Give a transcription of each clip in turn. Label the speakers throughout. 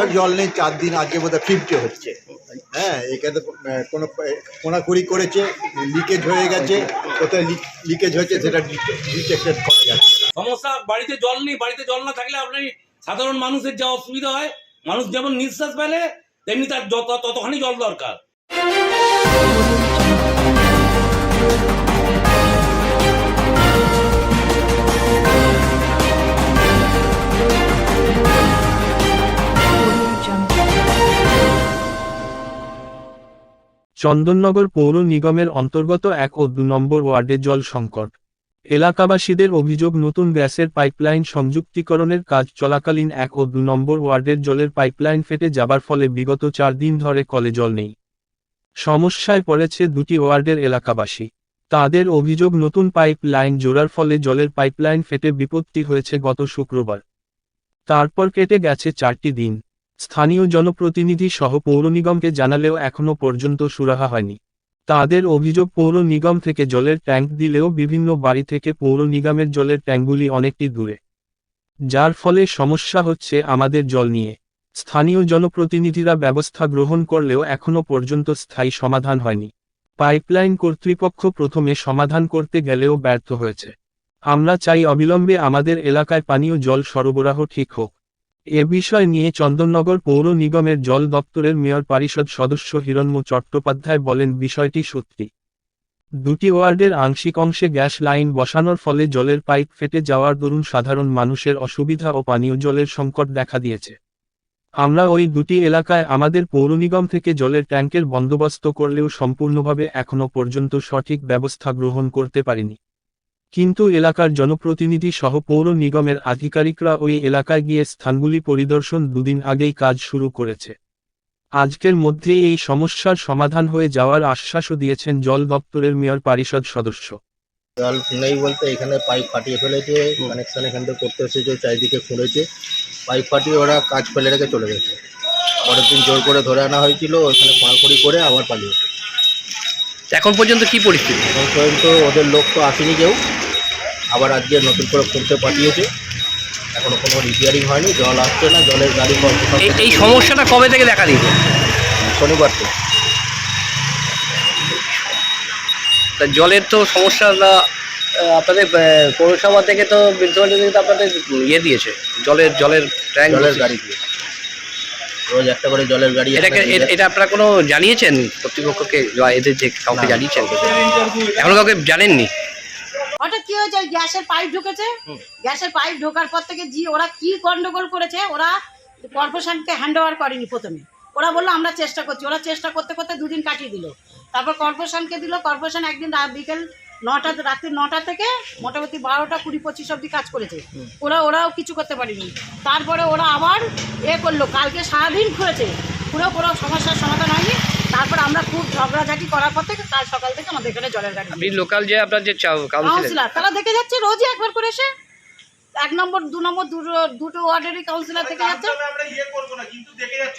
Speaker 1: বছর জল নেই, চার দিন আজকে বোধহয় ফিফটি হচ্ছে। হ্যাঁ এখানে কোনো কোনাকুড়ি করেছে, লিকেজ হয়ে গেছে, কোথায় লিকেজ হয়েছে সেটা ডিটেক্টেড করা যাচ্ছে
Speaker 2: সমস্যা, বাড়িতে জল নেই, বাড়িতে জল না থাকলে আপনি সাধারণ মানুষের যা অসুবিধা হয়, মানুষ যেমন নিঃশ্বাস ফেলে, তেমনি তার যত, ততখানি জল দরকার।
Speaker 3: চন্দননগর পৌর নিগমের অন্তর্গত এক ও দু নম্বর ওয়ার্ডে জল সংকট এলাকাবাসীদের অভিযোগ, নতুন গ্যাসের পাইপলাইন সংযুক্তিকরণের কাজ চলাকালীন এক ও দু নম্বর ওয়ার্ডের জলের পাইপলাইন ফেটে যাবার ফলে বিগত চার দিন ধরে কলে জল নেই। সমস্যায় পড়েছে দুটি ওয়ার্ডের এলাকাবাসী। তাদের অভিযোগ, নতুন পাইপ লাইন জোড়ার ফলে জলের পাইপলাইন ফেটে বিপত্তি হয়েছে গত শুক্রবার। তারপর কেটে গেছে চারটি দিন। স্থানীয় জনপ্রতিনিধি সহ পৌর নিগমকে জানালেও এখনও পর্যন্ত সুরাহা হয়নি। তাদের অভিযোগ, পৌর নিগম থেকে জলের ট্যাঙ্ক দিলেও বিভিন্ন বাড়ি থেকে পৌর নিগমের জলের ট্যাঙ্কগুলি অনেকটি দূরে। যার ফলে সমস্যা হচ্ছে আমাদের জল নিয়ে। স্থানীয় জনপ্রতিনিধিরা ব্যবস্থা গ্রহণ করলেও এখনও পর্যন্ত স্থায়ী সমাধান হয়নি। পাইপলাইন কর্তৃপক্ষ প্রথমে সমাধান করতে গেলেও ব্যর্থ হয়েছে। আমরা চাই অবিলম্বে আমাদের এলাকায় পানীয় জল সরবরাহ ঠিক হোক। এ বিষয় নিয়ে চন্দননগর পৌর নিগমের জল দপ্তরের মেয়র পরিষদ সদস্য হিরণ্য চট্টোপাধ্যায় বলেন, বিষয়টি সত্যি। দুটি ওয়ার্ডের আংশিক অংশে গ্যাস লাইন বসানোর ফলে জলের পাইপ ফেটে যাওয়ার দরুন সাধারণ মানুষের অসুবিধা ও পানীয় জলের সংকট দেখা দিয়েছে। আমরা ওই দুটি এলাকায় আমাদের পৌর নিগম থেকে জলের ট্যাঙ্কের বন্দোবস্ত করলেও সম্পূর্ণভাবে এখনও পর্যন্ত সঠিক ব্যবস্থা গ্রহণ করতে পারিনি। কিন্তু এলাকার জনপ্রতিনিধি সহ পৌর নিগমের আধিকারিকরা ওই এলাকায় গিয়ে স্থানগুলি পরিদর্শন দুদিন আগেই কাজ শুরু করেছে। আজকের মধ্যে এই সমস্যার সমাধান হয়ে যাওয়ার আশ্বাসও দিয়েছেন জল দপ্তরের মেয়র পরিষদ সদস্য।
Speaker 4: জল নেই বলতে এখানে পাইপ ফাটিয়ে ফেলেছে কানেকশন এখান থেকে করতে এসেছে চারিদিকে খুঁড়েছে। পাইপ ফাটিয়ে ওরা কাজ ফেলে রেখে চলে গেছে। পরের দিন জোর করে ধরে আনা হয়েছিল ওখানে পাঁড়খড়ি করে আবার পালিয়েছে।
Speaker 5: এখন পর্যন্ত কি পরিস্থিতি?
Speaker 4: এখন পর্যন্ত ওদের লোক তো আসেনি কেউ। আবার আজকে নতুন করে খুঁড়তে পাঠিয়েছে। এখনও কোনো রিপেয়ারিং হয়নি জল আসছে না জলের গাড়ি
Speaker 5: এই সমস্যাটা কবে থেকে দেখা দিয়েছে?
Speaker 4: শনিবার থেকে।
Speaker 5: তা জলের তো সমস্যাটা আহ, আপনাদের পৌরসভা থেকে তো মিউনিসিপালিটি থেকে তো আপনাদের ইয়ে দিয়েছে জলের জলের ট্যাঙ্ক
Speaker 4: জলের গাড়ি দিয়ে। রোজ একটা করে জলের গাড়ি
Speaker 5: এটাকে এটা আপনারা কোনো জানিয়েছেন? কর্তৃপক্ষকে এদের যে কাউকে জানিয়েছেন? এখনও কাউকে জানেননি?
Speaker 6: কি হয়েছে? গ্যাসের পাইপ ঢুকেছে। গ্যাসের পাইপ ঢোকার পর থেকে জি ওরা কি গন্ডগোল করেছে? ওরা কর্পোরেশনকে হ্যান্ড ওভার করেনি প্রথমে। ওরা বলল আমরা চেষ্টা করছি। ওরা চেষ্টা করতে করতে দুদিন কাটিয়ে দিল। তারপর কর্পোরেশনকে দিল। কর্পোরেশন একদিন বিকেল নটা রাত্রি নটা থেকে মোটামুটি বারোটা কুড়ি পঁচিশ অব্দি কাজ করেছে। ওরা ওরাও কিছু করতে পারেনি। তারপরে ওরা আবার এ করল। কালকে সারাদিন খুঁড়েছে পুরো কোনো সমস্যার সমাধান হয়নি। ঝগড়াঝাটি করার পর থেকে কাল সকাল থেকে আমাদের এখানে জলের গাড়ি
Speaker 5: আপনি লোকাল যে আপনার যে কাউন্সিলর
Speaker 6: তারা দেখে যাচ্ছে রোজই একবার করে এসে এক নম্বর দু নম্বর দুটো দুটো ওয়ার্ডেরই কাউন্সিলর থেকে যাচ্ছে।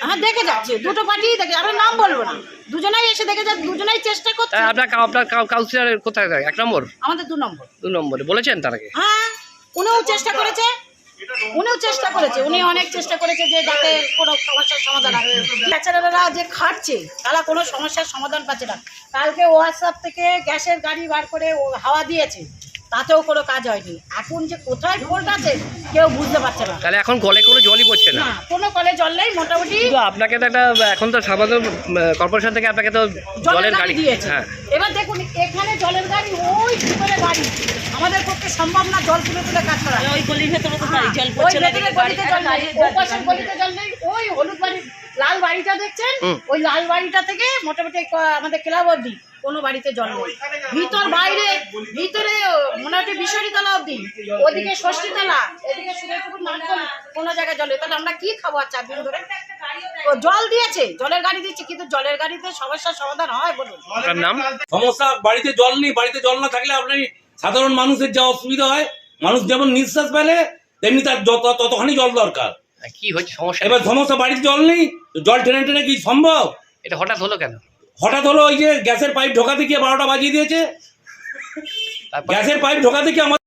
Speaker 6: হ্যাঁ দেখে যাচ্ছে। দুটো পার্টিই দেখে আমরা নাম বলব না। দুজনাই এসে দেখে যাচ্ছে দুজনাই চেষ্টা করছে।
Speaker 5: আপনার কাউ- আপনার কাউন্সিলর কোথায় থাকে? এক নম্বর?
Speaker 6: আমাদের দু নম্বর।
Speaker 5: দু নম্বরে। বলেছেন তারাকে
Speaker 6: হ্যাঁ উনিও চেষ্টা করেছে। উনিও চেষ্টা করেছে, উনি অনেক চেষ্টা করেছে যে যাতে কোনো সমস্যার সমাধান হয়। বেচারারা যে খাটছে, তারা কোনো সমস্যার সমাধান পাচ্ছে না। কালকে হোয়াটসঅ্যাপ থেকে গ্যাসের গাড়ি বার করে হাওয়া দিয়েছে। তাতেও কোনো কাজ হয়নি। এখন যে কোথায় ফোল্ট আছে কেউ বুঝতে পারছে না।
Speaker 5: তাহলে এখন কলে কোনো জলই পড়ছে না?
Speaker 6: না কোনো কলে জল নেই মোটামুটি
Speaker 5: আপনাকে তো একটা এখন তো সাধারণ কর্পোরেশন থেকে আপনাকে তো
Speaker 6: জলের গাড়ি দিয়েছে।
Speaker 5: হ্যাঁ।
Speaker 6: এবার দেখুন এখানে জলের গাড়ি ওই ভিতরে বাড়ি আমাদের পক্ষে সম্ভব না জল তুলে তুলে কাজ করা। ওই গলির ভেতরে তো জল পড়ছে না গলিতে জল নেই ওই পাশের গলিতে জল নেই ওই হলুদ বাড়ি লাল বাড়িটা দেখছেন? ওই লাল বাড়িটা থেকে মোটামুটি আমাদের ক্লাব অব্দি কোনো বাড়িতে জল নেই। ভিতর বাইরে ভিতরে মনে মোটামুটি বিশ্বরীতলা অব্দি ওদিকে ষষ্ঠীতলা এদিকে সুরেশপুর কোনো জায়গায় জল তাহলে আমরা কি খাব আর চার দিন ধরে? ও জল দিয়েছে জলের গাড়ি দিচ্ছে কিন্তু জলের গাড়িতে সমস্যার সমাধান হয় বলুন।
Speaker 5: নাম?
Speaker 2: সমস্যা বাড়িতে জল নেই বাড়িতে জল না থাকলে আপনি সাধারণ মানুষের যা অসুবিধা হয় মানুষ যেমন নিঃশ্বাস পেলে তেমনি তার যত ততখানি জল দরকার।
Speaker 5: কি হচ্ছে? সমস্যা
Speaker 2: এবার সমস্ত বাড়িতে জল নেই জল টেনে টেনে কি সম্ভব?
Speaker 5: এটা হঠাৎ হলো কেন?
Speaker 2: হঠাৎ হলো ওই যে গ্যাসের পাইপ ঢোকাতে গিয়ে বারোটা বাজিয়ে দিয়েছে। গ্যাসের পাইপ ঢোকাতে কি আমার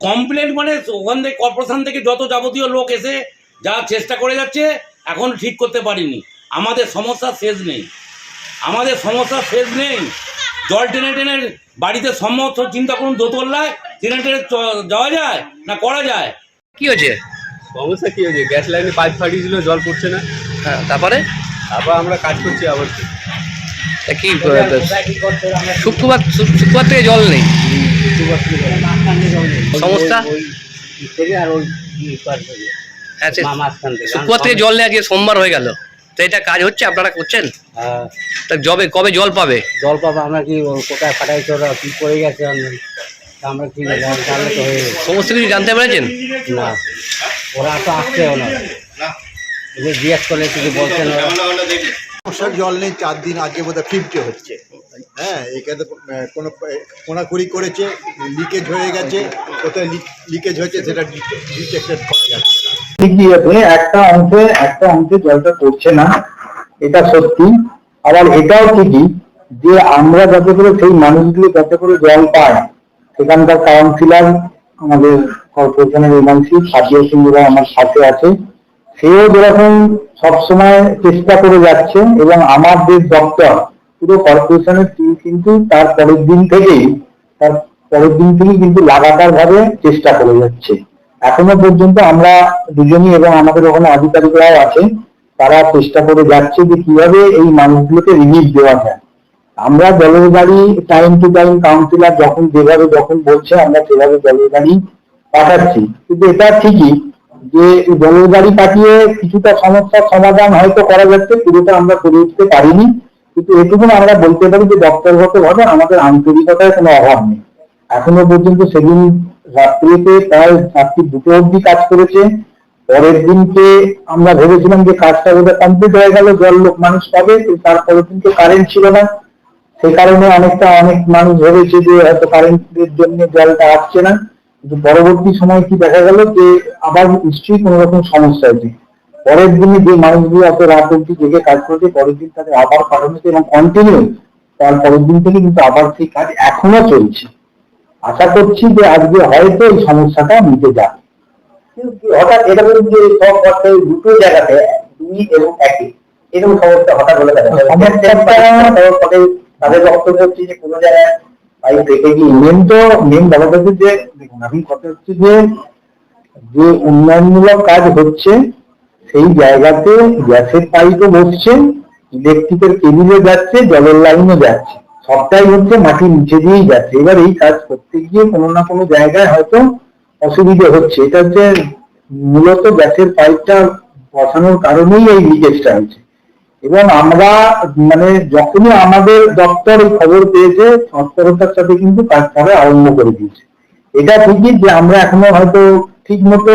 Speaker 2: কমপ্লেন মানে ওখান থেকে কর্পোরেশন থেকে যত যাবতীয় লোক এসে যা চেষ্টা করে যাচ্ছে এখন ঠিক করতে পারিনি। আমাদের সমস্যা শেষ নেই। আমাদের সমস্যা শেষ নেই। জল টেনে টেনে বাড়িতে সমস্ত চিন্তা করুন দোতলায় টেনে টেনে যাওয়া যায় না করা যায়?
Speaker 5: কি হয়েছে?
Speaker 7: সমস্যা কি হয়েছে? গ্যাস লাইনে পাইপ ফাটিয়েছিল জল পড়ছে না।
Speaker 5: হ্যাঁ তারপরে?
Speaker 7: তারপর আমরা কাজ করছি আবার কি।
Speaker 5: তা কি শুক্রবার শুক্রবার থেকে জল নেই? সমস্যা? হ্যাঁ শুক্রবার থেকে জল নেই আজকে সোমবার হয়ে গেল। তো এটা কাজ হচ্ছে? আপনারা করছেন? তা জবে কবে জল পাবে?
Speaker 8: জল পাবো আমরা কি কোথায় ফাটাইছে ওরা কি করে গেছে? আমরা কি হয়ে।
Speaker 5: সমস্ত কিছু জানতে পেরেছেন?
Speaker 8: না। ওরা তো আসছেও না। এদের জিজ্ঞেস করলে কিছু বলছেন
Speaker 1: সমস্যার জল নেই চার দিন আজকে বোধহয় ফিফটি হচ্ছে। হ্যাঁ এখানে কোনো কোনাকুড়ি করেছে লিকেজ হয়ে গেছে কোথায় লিকেজ হয়েছে সেটা ডিটেক্টেড করা যাচ্ছে না।
Speaker 9: ঠিকই একটা অংশে একটা অংশে জলটা পড়ছে না এটা সত্যি। আবার এটাও ঠিকই যে আমরা যাতে করে সেই মানুষগুলো যাতে করে জল পায় সেখানকার কাউন্সিলর আমাদের কর্পোরেশনের এমএনসি সাজিয়া সিংহরা আমার সাথে আছে। সেও যেরকম সবসময় চেষ্টা করে যাচ্ছে এবং আমার যে দপ্তর, পুরো কর্পোরেশনের টিম কিন্তু তার পরের দিন থেকেই, তার পরের দিন থেকেই কিন্তু লাগাতার ভাবে চেষ্টা করে যাচ্ছে। এখনও পর্যন্ত আমরা দুজনই এবং আমাদের ওখানে আধিকারিকরাও আছে তারা চেষ্টা করে যাচ্ছে যে কীভাবে এই মানুষগুলোকে রিলিফ দেওয়া যায়। আমরা জলের গাড়ি টাইম টু টাইম কাউন্সিলার যখন যেভাবে যখন বলছে, আমরা সেভাবে জলের গাড়ি পাঠাচ্ছি। কিন্তু এটা ঠিকই যে জলের গাড়ি পাঠিয়ে কিছুটা সমস্যার সমাধান হয়তো করা যাচ্ছে, পুরোটা আমরা করে উঠতে পারিনি। কিন্তু এটুকু আমরা বলতে পারি যে দপ্তরগত ভাবে আমাদের আন্তরিকতার কোনো অভাব নেই। এখনও পর্যন্ত সেদিন রাত্রিতে প্রায় রাত্রি দুটো অব্দি কাজ করেছে। পরের দিনকে আমরা ভেবেছিলাম যে কাজটা বোধহয় কমপ্লিট হয়ে গেল, জল লোক মানুষ পাবে, কিন্তু তারপরের দিনকে কারেন্ট ছিল না। সেই কারণে অনেকটা অনেক মানুষ ভেবেছে যে হয়তো কারেন্টের জন্য জলটা আসছে না। কিন্তু পরবর্তী সময় কি দেখা গেল যে আবার নিশ্চয়ই কোনো রকম সমস্যা হয়েছে পরের দিনে যে মানুষগুলো এত রাত অব্দি জেগে কাজ করেছে পরের দিন তাদের আবার পাঠানো হয়েছে এবং কন্টিনিউ তার পরের দিন থেকে কিন্তু আবার সেই কাজ এখনও চলছে আশা করছি যে আজকে হয়তো এই সমস্যাটা মিটে যাবে কিন্তু হঠাৎ এরকম যে সব অর্থে দুটো জায়গাতে দুই এবং একই এরকম সমস্যা হঠাৎ হলে দেখা যায় তাদের বক্তব্য হচ্ছে যে কোনো জায়গায় পাইপ রেখে গিয়ে মেন তো মেন ব্যাপারটা হচ্ছে যে, দেখুন এখন কথা হচ্ছে যে যে উন্নয়নমূলক কাজ হচ্ছে, সেই জায়গাতে গ্যাসের পাইপও বসছে, ইলেকট্রিকের কেবিলে যাচ্ছে, জলের লাইনও যাচ্ছে। সবটাই হচ্ছে মাটির নিচে দিয়েই যাচ্ছে। এবার এই কাজ করতে গিয়ে কোনো না কোনো জায়গায় হয়তো অসুবিধে হচ্ছে। এটা হচ্ছে মূলত গ্যাসের পাইপটা বসানোর কারণেই এই লিকেজটা হয়েছে। এবং আমরা মানে যখনই আমাদের দপ্তর খবর পেয়েছে, তৎপরতার সাথে কিন্তু কাজ করা আরম্ভ করে দিয়েছে। এটা ঠিকই যে আমরা এখনও হয়তো ঠিক মতো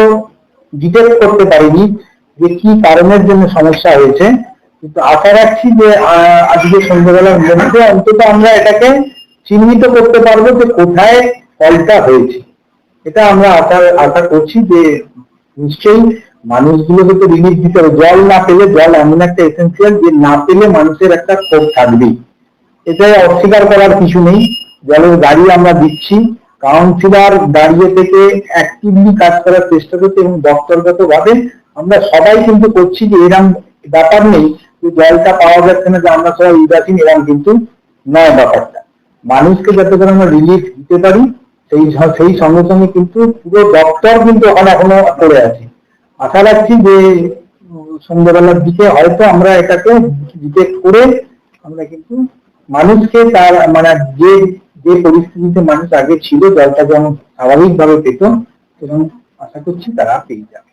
Speaker 9: ডিটেক্ট করতে পারিনি যে কি কারণের জন্য সমস্যা হয়েছে। কিন্তু আশা রাখছি যে আজকে সন্ধ্যাবেলার মধ্যে অন্তত আমরা এটাকে চিহ্নিত করতে পারব যে কোথায় ফলটা হয়েছে। এটা আমরা আশা আশা করছি যে নিশ্চয়ই মানুষগুলোকে তো রিলিফ দিতে হবে। জল না পেলে জল এমন একটা এসেন্সিয়াল যে না পেলে মানুষের একটা ক্ষোভ থাকবেই। এটাই অস্বীকার করার কিছু নেই। জলের গাড়ি আমরা দিচ্ছি। কাউন্সিলর দাঁড়িয়ে থেকে অ্যাক্টিভলি কাজ করার চেষ্টা করছে এবং দপ্তরগত ভাবে আমরা সবাই কিন্তু করছি যে এরকম ব্যাপার নেই যে জলটা পাওয়া যাচ্ছে না যে আমরা সবাই উদাসীন এরকম কিন্তু নয় ব্যাপারটা। মানুষকে যাতে করে আমরা রিলিফ দিতে পারি, সেই সেই সঙ্গে সঙ্গে কিন্তু পুরো দপ্তর কিন্তু ওখানে এখনও পড়ে আছে। আশা রাখছি যে সন্ধ্যাবেলার দিকে হয়তো আমরা এটাকে ডিটেক্ট করে আমরা কিন্তু মানুষকে তার মানে যে যে পরিস্থিতিতে মানুষ আগে ছিল, জলটা যেমন স্বাভাবিকভাবে পেত এবং আশা করছি তারা পেয়ে যাবে।